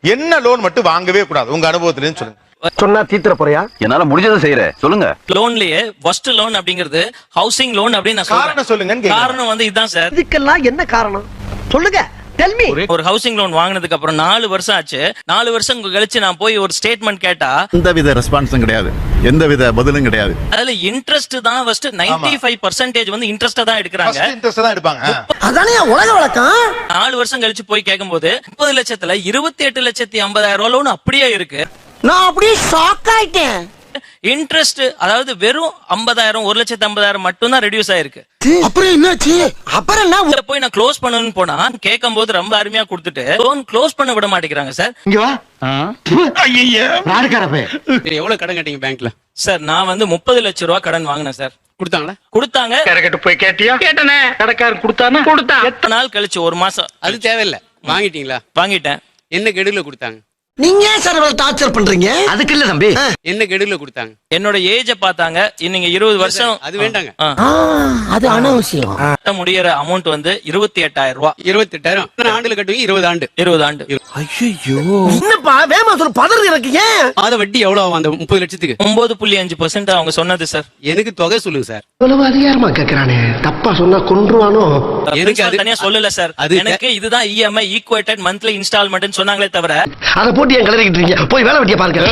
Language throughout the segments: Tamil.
என்ன லோன் மட்டும் வாங்கவே கூடாது. உங்க அனுபவத்துல சொல்லுங்க. சொன்னா தீத்துற போறியா? என்னால முடிஞ்சதை செய்யறேன் சொல்லுங்க. லோன்லயே ஃபர்ஸ்ட் லோன் அப்படிங்கிறது ஹவுசிங் லோன் அப்படின்னு நான் காரணம் சொல்றேன் கேக்குறேன். காரணம் வந்து இதுதான் சார். இதுக்கெல்லாம் என்ன காரணம்? சொல்லுங்க. டெல் மீ ஒரு ஹவுசிங் லோன் வாங்கினதுக்கு அப்புறம் நாலு வருஷம் ஆச்சு. நாலு வருஷம் கழிச்சு நான் போய் ஒரு ஸ்டேட்மெண்ட் கேட்டா எந்தவித ரெஸ்பான்ஸும் கிடையாது. எந்தவித பதிலும் கிடையாது. அதுல இன்ட்ரெஸ்ட் தான் ஃபர்ஸ்ட் நைன்டி ஃபைவ் பர்சன்டேஜ் வந்து இன்ட்ரெஸ்டா தான் எடுக்கிறாங்க. ஃபர்ஸ்ட் இன்ட்ரெஸ்ட் தான் எடுப்பாங்க. அதானே உலக வழக்கம்? நாலு வருஷம் கழிச்சு போய் கேட்கும்போது முப்பது லட்சத்துல இருபத்தி எட்டு லட்சத்தி ஐம்பதாயிரம் லோன் அப்படியே இருக்கு. நான் அப்படியே ஷாக் ஆயிட்டேன். இன்ட்ரெஸ்ட் அதாவது வெறும் ஐம்பதாயிரம் ஒரு லட்சத்தி ஐம்பதாயிரம் மட்டும் தான் ரெடியூஸ் ஆயிருக்கு அப்புறம் என்னாச்சு? அப்புறம் என்ன? போய் நான் க்ளோஸ் பண்ணணும்னு போனா கேட்கும் போது ரொம்ப அருமையா கொடுத்துட்டு லோன் க்ளோஸ் பண்ண விட மாட்டேங்கிறாங்க சார். எவ்வளவு கடன் கட்டிங்க பேங்க்ல சார் நான் வந்து முப்பது லட்சம் ரூபாய் கடன் வாங்கினேன் சார். கொடுத்தாங்களா? கொடுத்தாங்க. கரெக்ட் போய் கேட்டியா? கேட்டனே. கடைக்காரன் கொடுத்தானா? கொடுத்தான். எத்தனை நாள் கழிச்சு ஒரு மாசம் அது தேவையில்ல. வாங்கிட்டீங்களா? வாங்கிட்டேன். என்ன கெடுல கொடுத்தாங்க? நீங்க ஏன் சார் இவ்வளவு டார்ச்சர் பண்றீங்க? அதுக்கு இல்ல தம்பி. என்ன கெடுல கொடுத்தாங்க? என்னோட ஏஜ பார்த்தாங்க. நீங்க இருபது வருஷம். அது வேண்டாங்க. அது அனாவசியம். கட்ட முடியற அமௌண்ட் வந்து இருபத்தி எட்டாயிரம் ரூபாய் இருபத்தி எட்டாயிரம் ஆண்டுல கட்டுவீங்க? இருபது ஆண்டு. இருபது ஆண்டு. என்னப்பா வேமா சொல்ல பதறு எனக்கு ஏன்? மாத வட்டி எவ்வளவு ஆகும் அந்த முப்பது லட்சத்துக்கு? ஒன்பது புள்ளி அஞ்சு பர்சன்ட் அவங்க சொன்னது சார். எனக்கு தொகை சொல்லுங்க சார். இவ்வளவு அதிகாரமா கேக்குறானே. தப்பா சொன்னா கொன்றுவானோ? எனக்கு அது- தனியா சொல்லல சார். அது- எனக்கு இதுதான் இஎம்ஐ ஈக்குவேட்டட் மந்த்லி இன்ஸ்டால்மெண்ட் சொன்னாங்களே தவிர அத போட்டு என் கலரிக்கிட்டு இருக்கீங்க. போய் வேலை வெட்டிய பாருங்க.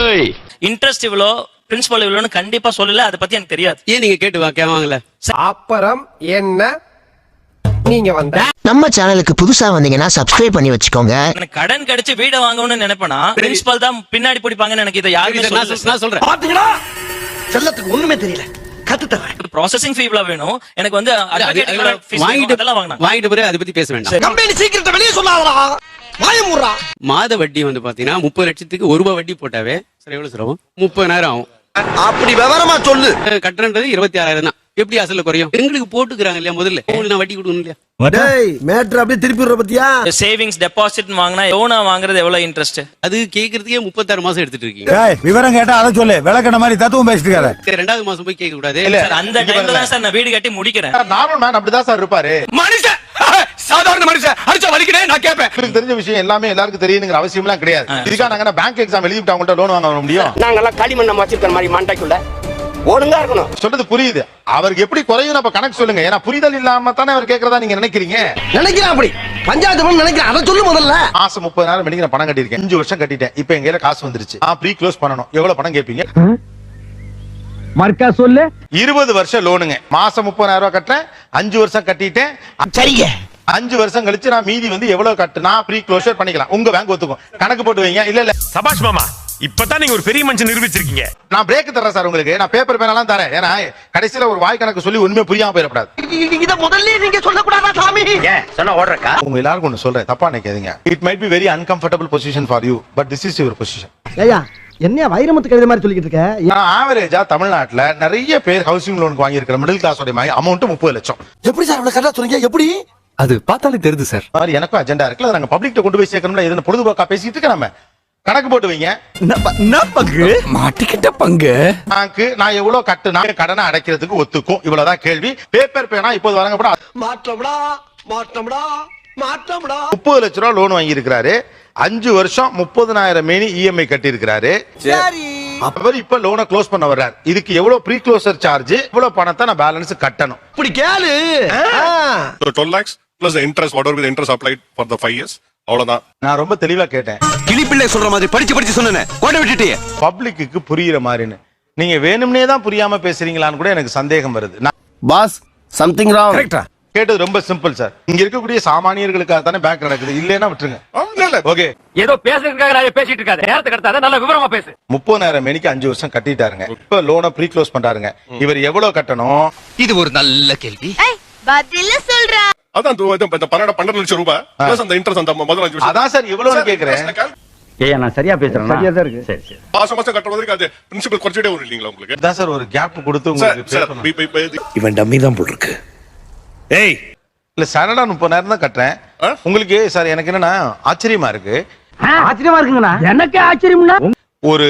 இன்ட்ரெஸ்ட் இவ்வளோ பிரின்சிபல் இவ்வளோன்னு கண்டிப்பா சொல்லல அதை பத்தி எனக்கு தெரியாது. ஏன் நீங்க கேட்டு வா அப்புறம் என்ன? நீங்க வந்த நம்ம சேனலுக்கு புதுசா வந்தீங்கன்னா சப்ஸ்கிரைப் பண்ணி வச்சுக்கோங்க. எனக்கு கடன் கிடைச்சு வீடை வாங்கணும்னு நினைப்பேனா? பிரின்சிபல் தான் பின்னாடி பிடிப்பாங்கன்னு எனக்கு இதை யாருமே நான் சொல்றேன். பாத்தீங்களா? செல்லத்துக்கு ஒண்ணுமே தெரியல. கத்து தரேன் ப்ராசஸிங் ஃபீ இவ்வளவு வேணும். எனக்கு வந்து வாங்கிட்டு வாங்கிட்டு பிறகு அதை பத்தி பேச வேண்டாம். கம்பெனி சீக்கிரத்தை வெளியே சொல்லாதடா. வாய மூடுறா மாத வட்டி வந்து பாத்தீங்கன்னா முப்பது லட்சத்துக்கு ஒரு ரூபாய் வட்டி போட்டாவே சார் எவ்வளவு சார் ஆகும்? முப்பதாயிரம் ஆகும். அப்படி விவரமா சொல்லு. கட்டணன்றது இருபத்தி ஆறாயிரம் தான். எப்படி அசல்ல குறையும்? எங்களுக்கு போட்டுக்கிறாங்க இல்லையா முதல்ல? உங்களுக்கு நான் வட்டி கொடுக்கணும் இல்லையா டேய் மேட்ரு அப்படியே திருப்பி விடுற பத்தியா? சேவிங்ஸ் டெபாசிட் வாங்கினா லோனா வாங்குறது எவ்வளவு இன்ட்ரெஸ்ட் அது கேக்குறதுக்கே முப்பத்தாறு மாசம் எடுத்துட்டு இருக்கீங்க. விவரம் கேட்டா அதை சொல்லு. விளக்கண மாதிரி தத்துவம் பேசிட்டு இருக்காத. சரி, ரெண்டாவது மாசம் போய் கேட்க கூடாது அந்த டைம்ல தான் சார் நான் வீடு கட்டி முடிக்கிறேன். நார்மல் மேன் அப்படிதான் சார் இருப்பாரு. மனுஷன்! சாதாரண மனுஷன். அடிச்சா வலிக்கிறேன் நான் கேட்பேன் தெரிஞ்ச விஷயம் எல்லாமே எல்லாருக்கும் தெரியுங்கிற அவசியம் எல்லாம் கிடையாது இதுக்காக நாங்க பேங்க் எக்ஸாம் எழுதிட்டு அவங்கள்ட்ட லோன் வாங்க முடியும்? நாங்கெல்லாம் களிமண் வச்சிருக்கிற மாதிரி மண்டைக்குள்ள. ஒழுங்கா இருக்கணும். சொல்றது புரியுது. அவருக்கு எப்படி குறையும் நம்ம கணக்கு சொல்லுங்க. ஏன்னா புரிதல் இல்லாம தானே அவர் கேக்குறதா நீங்க நினைக்கிறீங்க? நினைக்கிறேன் அப்படி. பஞ்சாயத்து பண்ண நினைக்கிறேன். அதை சொல்லு முதல்ல. மாசம் முப்பதாயிரம் மணிக்கு நான் பணம் கட்டியிருக்கேன். அஞ்சு வருஷம் கட்டிட்டேன். இப்ப எங்க கையில காசு வந்துருச்சு. ஆ ப்ரீ க்ளோஸ் பண்ணணும். எவ்வளவு பணம் கேட்பீங்க மர்க்கா சொல்லு. இருபது வருஷம் லோனுங்க மாசம் முப்பதாயிரம் ரூபாய் கட்டுறேன். அஞ்சு வருஷம் கட்டிட்டேன். சரிங்க. அஞ்சு வருஷம் கழிச்சு நான் மீதி வந்து எவ்வளவு கட்டுனா ப்ரீ க்ளோஷர் பண்ணிக்கலாம். உங்க பேங்க் ஒத்துக்கும். கணக்கு போட்டு வைங்க. இல்ல இல்ல. சபாஷ் மாமா இப்பதான் நீங்க ஒரு பெரிய மனுஷன் நிரூபிச்சிருக்கீங்க. நான் பிரேக் தரேன் சார் உங்களுக்கு. நான் பேப்பர் பேனெல்லாம் தரேன். ஏன்னா கடைசியில ஒரு வாய் கணக்கு சொல்லி உண்மை புரியாம போயிடக்கூடாது. இத முதல்ல நீங்க சொல்லக்கூடாதா சாமி? சொன்னா ஓடுறக்கா? உங்க எல்லாருக்கும் ஒண்ணு சொல்றேன். தப்பா நினைக்காதீங்க. It might be very uncomfortable position for you but this is your position ஐயா என்ன வைரமுத்து கவிதை மாதிரி சொல்லிக்கிட்டு இருக்க? நான் ஆவரேஜா தமிழ்நாட்டுல நிறைய பேர் ஹவுசிங் லோனுக்கு வாங்கி மிடில் கிளாஸ் உடைய அமௌண்ட் முப்பது லட்சம். எப்படி சார் இவ்வளவு கரெக்டா சொல்றீங்க? எப்படி? அது பார்த்தாலே தெரியுது சார் எனக்கும் அஜெண்டா இருக்குல்ல. நாங்க பப்ளிக்ட்ட கொண்டு போய் சேர்க்கணும்ல. எதுன்னு பொழுதுபோக்கா பேசிட்டு இருக்க நம்ம. கணக்கு போட்டு வைங்க பங்கு? மாட்டிக்கிட்ட பங்கு. பேங்க் நான் எவ்வளவு கட்டுனா கடனை அடைக்கிறதுக்கு ஒத்துக்கும். இவ்வளவுதான் கேள்வி. பேப்பர் பேனா இப்போது வழங்கப்பட மாற்றம்டா மாற்றம்டா மாற்றம்டா. முப்பது லட்ச ரூபா லோன் வாங்கி இருக்கிறாரு அஞ்சு வருஷம் முப்பதனாயிரம் மேனி இஎம்ஐ கட்டி இருக்கிறாரு அவர் இப்ப லோனை க்ளோஸ் பண்ண வர்றாரு. இதுக்கு எவ்வளவு ப்ரீ க்ளோசர் சார்ஜ் இவ்வளவு பணத்தை நான் பேலன்ஸ் கட்டணும். இப்படி கேளு. ஆ. So 12 lakhs plus the interest, whatever the interest applied for the five years. அவ்வளவுதான். நான் ரொம்ப தெளிவா கேட்டேன். கிளிப்பிள்ளை சொல்ற மாதிரி படிச்சு படிச்சு சொன்னேன் கோட்டை விட்டுட்டே பப்ளிக்கு புரியுற மாதிரின்னு. நீங்க வேணும்னே தான் புரியாம பேசுறீங்களான்னு கூட எனக்கு சந்தேகம் வருது. நான் பாஸ் சம்திங் ராங் கரெக்டா கேட்டது ரொம்ப சிம்பிள் சார் இங்க இருக்கக்கூடிய சாமானியர்களுக்காக தானே பேங்க் நடக்குது. இல்லைன்னா விட்டுருங்க. ஓகே ஏதோ பேசுறதுக்காக நான் பேசிட்டு இருக்காத நேரத்துக்கு கடத்தாத நல்ல விவரமா பேசு. முப்பதாயிரம் மணிக்கு அஞ்சு வருஷம் கட்டிட்டாருங்க. இப்ப லோனை ப்ரீ க்ளோஸ் பண்றாருங்க. இவர் எவ்வளவு கட்டணும்? இது ஒரு நல்ல கேள்வி. பதில சொல்றா. அதான் சார் இவ்வளவு கேக்குறேன். ஏய் நான் சரியா பேசுறேன்? சரியா தான் இருக்கு. சரி சரி. மாசம் மாசம் கட்டுற வரைக்கும் அது பிரின்சிபல் குறைச்சிட்டே வரும் இல்லீங்களா உங்களுக்கு? அதான் சார் ஒரு கேப் கொடுத்து உங்களுக்கு இவன் டம்மி தான் போல் இருக்கு. ஏய்! இல்ல சரடா முப்பதாயிரம் தான் கட்டுறேன்? உங்களுக்கு சார் எனக்கு என்னன்னா ஆச்சரியமா இருக்கு. ஆச்சரியமா இருக்குங்கண்ணா. எனக்கு ஆச்சரியம்னா? ஒரு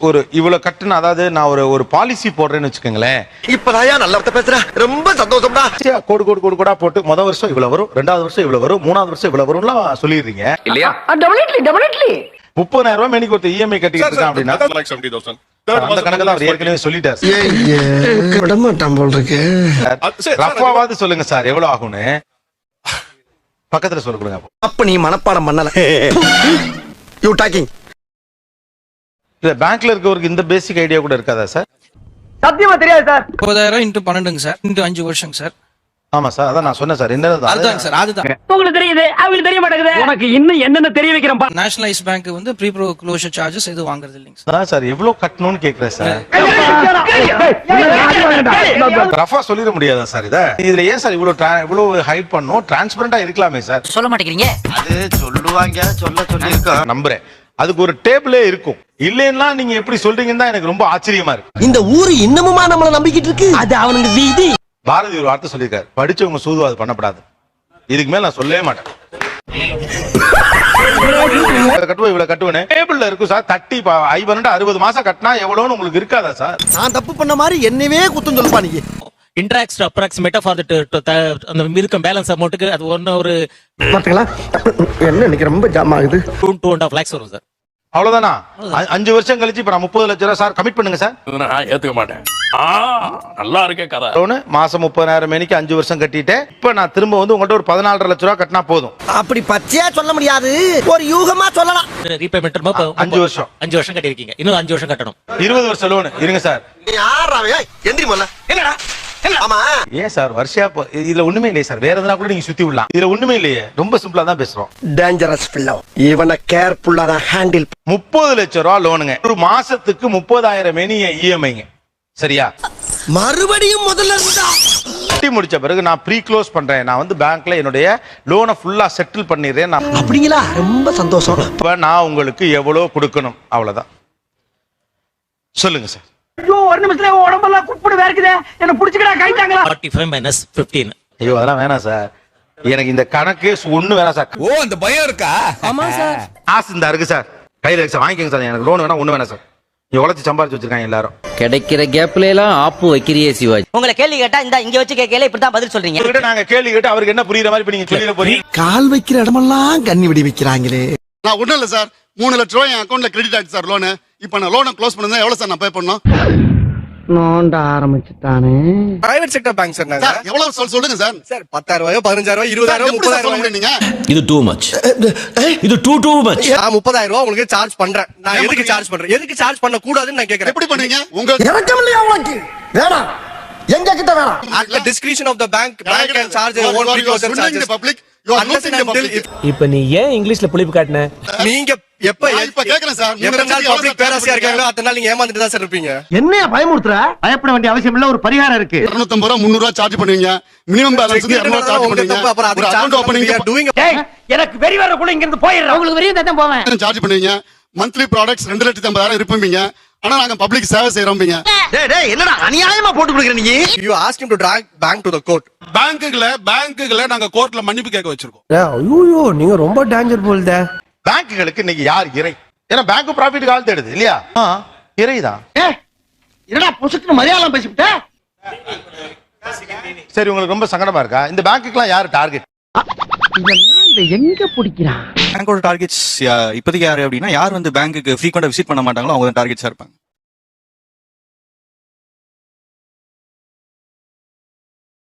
ஒரு இவ்வளவு கட்டுன அதாவது நான் ஒரு ஒரு பாலிசி போடுறேன்னு வச்சுக்கோங்களேன் இப்பதாயா நல்ல பேசுற ரொம்ப சந்தோஷம்டா கோடு கோடு கோடு கோடா போட்டு முத வருஷம் இவ்வளவு வரும் ரெண்டாவது வருஷம் இவ்வளவு வரும் மூணாவது வருஷம் இவ்வளவு வரும்லாம் சொல்லிடுறீங்க இல்லையா டெபினெட்லி டெபினெட்லி முப்பதாயிரம் ரூபாய் மேனிக்கு ஒருத்தர் இஎம்ஐ கட்டிட்டு இருக்கான் அப்படின்னா like 70,000. அந்த கணக்கு தான் அவர் ஏற்கனவே சொல்லிட்டார் சார். விட மாட்டான் போல் இருக்கு ரஃபாவாவது சொல்லுங்க சார் எவ்வளவு ஆகும்னு பக்கத்துல சொல்ல கொடுங்க அப்போ. அப்ப நீ மனப்பாடம் பண்ணல யூ டாக்கிங் இல்ல பேங்க்ல இருக்கவருக்கு இந்த பேசிக் ஐடியா கூட இருக்காதா சார் சத்தியமா தெரியாது சார் முப்பதாயிரம் இன்ட்டு பன்னெண்டுங்க சார் இன்ட்டு அஞ்சு வருஷம் சார் ஆமா சார் அதான் நான் சொன்னேன் சார் என்ன அதுதாங்க சார் அதுதான் உங்களுக்கு தெரியுது அவங்களுக்கு தெரிய மாட்டேங்குது உனக்கு இன்னும் என்னென்ன தெரிய வைக்கிறேன் நேஷனலைஸ் பேங்க் வந்து ப்ரீ ப்ரோ க்ளோஷர் சார்ஜஸ் எதுவும் வாங்குறது இல்லைங்க சார் அதான் சார் எவ்வளவு கட்டணும்னு கேக்குறேன் சார் ரஃபா சொல்லிட முடியாதா சார் இத இதுல ஏன் சார் இவ்வளவு இவ்வளவு ஹைட் பண்ணணும் டிரான்ஸ்பரண்டா இருக்கலாமே சார் சொல்ல மாட்டேங்கிறீங்க அது சொல்லுவாங்க சொல்ல சொல்லி நம்புறேன் அதுக்கு ஒரு டேபிளே இருக்கும். இல்லைன்னா நீங்க எப்படி சொல்றீங்கன்னு தான் எனக்கு ரொம்ப ஆச்சரியமா இருக்கு. இந்த ஊரு இன்னமுமா நம்மள நம்பிக்கிட்டு இருக்கு? அது அவனுக்கு வீதி. பாரதி ஒரு வார்த்தை சொல்லியிருக்காரு. படிச்சவங்க சூதுவாது பண்ணப்படாது. இதுக்கு மேல நான் சொல்லவே மாட்டேன். இவ்வளவு கட்டுவோம் இவ்வளவு கட்டுவேன்னு. டேபிள்ல இருக்கும் சார் தட்டி ஐ பன்னெண்டு அறுபது மாசம் கட்டினா எவ்வளவுன்னு உங்களுக்கு இருக்காதா சார்? நான் தப்பு பண்ண மாதிரி என்னவே குத்தம் சொல்லுப்பா நீ. இன்ட்ராக்ட் அப்ராக்சிமேட்டா ஃபார் அந்த இருக்கும் பேலன்ஸ் அமௌண்ட்டுக்கு அது ஒன்னு ஒரு பாத்தீங்களா? என்ன இன்னைக்கு ரொம்ப ஜாம் ஆகுது? Two two and half lakhs வரும் சார் அவ்வளவுதானா? அஞ்சு வருஷம் கழிச்சு இப்ப நான் முப்பது லட்சம் ரூபாய் சார் கமிட் பண்ணுங்க சார் நான் ஏத்துக்க மாட்டேன். நல்லா இருக்கே கதை. லோனு மாசம் முப்பதாயிரம் மணிக்கு அஞ்சு வருஷம் கட்டிட்டேன். இப்ப நான் திரும்ப வந்து உங்கள்ட்ட ஒரு பதினாலரை லட்ச ரூபா கட்டினா போதும். அப்படி பச்சையா சொல்ல முடியாது. ஒரு யூகமா சொல்லலாம். ரீபேமெண்ட் அஞ்சு வருஷம். அஞ்சு வருஷம் கட்டிருக்கீங்க இன்னும் அஞ்சு வருஷம் கட்டணும். இருபது வருஷம் லோனு இருங்க சார் நீ ஆறாவே எந்திரி முதல்ல என்னடா? ஆமா. ஏன் சார் வருஷா இதுல ஒண்ணுமே இல்லையே சார். வேற எதனா கூட நீங்க சுத்தி விடலாம். இதுல ஒண்ணுமே இல்லையே. ரொம்ப சிம்பிளா தான் பேசுறோம். டேஞ்சரஸ் பிள்ளை இவனை கேர்ஃபுல்லா தான் ஹேண்டில் முப்பது லட்சம் ரூபா லோனுங்க ஒரு மாசத்துக்கு முப்பதாயிரம் மேனி இஎம்ஐங்க சரியா? மறுபடியும் முதல்ல இருந்தா. கட்டி முடிச்ச பிறகு நான் ப்ரீ க்ளோஸ் பண்றேன். நான் வந்து பேங்க்ல என்னுடைய லோனை ஃபுல்லா செட்டில் பண்ணிடுறேன். நான் அப்படிங்களா? ரொம்ப சந்தோஷம். இப்ப நான் உங்களுக்கு எவ்வளவு கொடுக்கணும். அவ்வளவுதான். சொல்லுங்க சார். ஒரு நிமிஷத்துல உடம்பெல்லாம் குப்பிடு வேர்க்குதே. என்ன புடிச்சுக்கடா கைட்டாங்களா ஃபார்ட்டி ஃபைவ் மைனஸ் பிப்டீன் ஐயோ அதெல்லாம் வேணாம் சார். எனக்கு இந்த கணக்கு ஒண்ணு வேணாம் சார். ஓ அந்த பயம் இருக்கா? ஆமா சார். காசு இந்த இருக்கு சார். கையில இருக்கு சார். வாங்கிக்கோங்க சார். எனக்கு லோன் வேணா ஒண்ணு வேணாம் சார். உழைச்சி சம்பாரிச்சு வச்சிருக்காங்க எல்லாரும். கிடைக்கிற கேப்ல எல்லாம் ஆப்பு வைக்கிறியே சிவாஜி. உங்களை கேள்வி கேட்டா இந்த இங்க வச்சு கேட்கல இப்படித்தான் பதில் சொல்றீங்க. உங்ககிட்ட நாங்க கேள்வி கேட்டு அவருக்கு என்ன புரியுற மாதிரி இப்ப நீங்க சொல்லிட போறீங்க? கால் வைக்கிற இடமெல்லாம் கண்ணி விடி வைக்கிறாங்களே. நான் ஒண்ணும் இல்ல சார். மூணு லட்ச ரூபாய் என் அக்கௌண்ட்ல கிரெடிட் ஆயிடுச்சு சார் லோனு இப்போ நான் லோனை க்ளோஸ் பண்ணா எவ்வளவு சார் நான் பே பண்ணணும்? நோண்ட ஆரம்பிச்சுட்டானே. Private sector bank sir sir எவ்வளவு சொல் சொல்லுங்க சார். சார் பத்தாயிரம் ரூபாயோ பதினஞ்சாயிரம் ரூபாய் இருபதாயிரம் முப்பதாயிரம் நீங்க இது டூ மச் இது டூ டூ மச் நான் முப்பதாயிரம் ரூபாய் உங்களுக்கு சார்ஜ் பண்றேன். நான் எதுக்கு சார்ஜ் பண்றேன்? எதுக்கு சார்ஜ் பண்ண கூடாதுன்னு நான் கேக்குறேன். எப்படி பண்ணுவீங்க உங்க இறக்கம் இல்லையா உனக்கு வேணாம். எங்க கிட்ட வேணாம். Description of the bank bank can charge are- own charges the until public. if- இப்ப நீ ஏன் இங்கிலீஷ்ல புளிப்பு காட்டின? நீங்க எப்ப இப்ப கேக்குறேன் சார். நாள் பப்ளிக் பேராசியா இருக்காங்களோ அத்தனை நாள் நீங்க ஏமாந்துட்டு தான் சார் இருப்பீங்க. என்னையா பயமுறுத்துற? பயப்பட வேண்டிய அவசியம் இல்ல ஒரு பரிகாரம் இருக்கு. இருநூத்தம்பது ரூபா முந்நூறு ரூபா சார்ஜ் பண்ணுவீங்க. மினிமம் பேலன்ஸ் வந்து இருநூறு சார்ஜ் உங்க பண்ணுவீங்க. தப்பு அப்புறம் ஒரு அதுக்கு அக்கௌண்ட் சார்ஜ் ஓப்பனிங் டூயிங் எனக்கு வெறி வரக்குள்ள இங்க இருந்து போயிடுறேன் உங்களுக்கு தான் போவேன். சார்ஜ் பண்ணுவீங்க. மந்த்லி ப்ராடக்ட்ஸ் ரெண்டு லட்சத்தி ஐம்பதாயிரம் இருப்பீங்க. ஆனா நாங்க பப்ளிக் சேவை செய்யறோம்பீங்க டேய் டேய் என்னடா அநியாயமா போட்டு கொடுக்குற நீ? You ask to drag bank to the court பேங்க்குகளை பேங்க்குகளை நாங்க கோர்ட்ல மன்னிப்பு கேட்க வச்சிருக்கோம். ஐயோ நீங்க ரொம்ப டேஞ்சர் போல்தே. பேங்க்குகளுக்கு இன்னைக்கு யார் இறை? ஏன்னா பேங்க் ப்ராஃபிட் கால் தேடுது இல்லையா? இறைதான் என்னடா புசுக்கு மலையாளம் பேசிவிட்ட? சரி உங்களுக்கு ரொம்ப சங்கடமா இருக்கா? இந்த பேங்க்குக்கெல்லாம் யார் டார்கெட் எங்க பிடிக்கிறான்? பேங்கோட டார்கெட்ஸ் இப்போதைக்கு யாரு அப்படின்னா யார் வந்து பேங்க்குக்கு ஃப்ரீக்வெண்டா விசிட் பண்ண மாட்டாங்களோ அவங்க டார்கெட்ஸா இருப்பாங்க.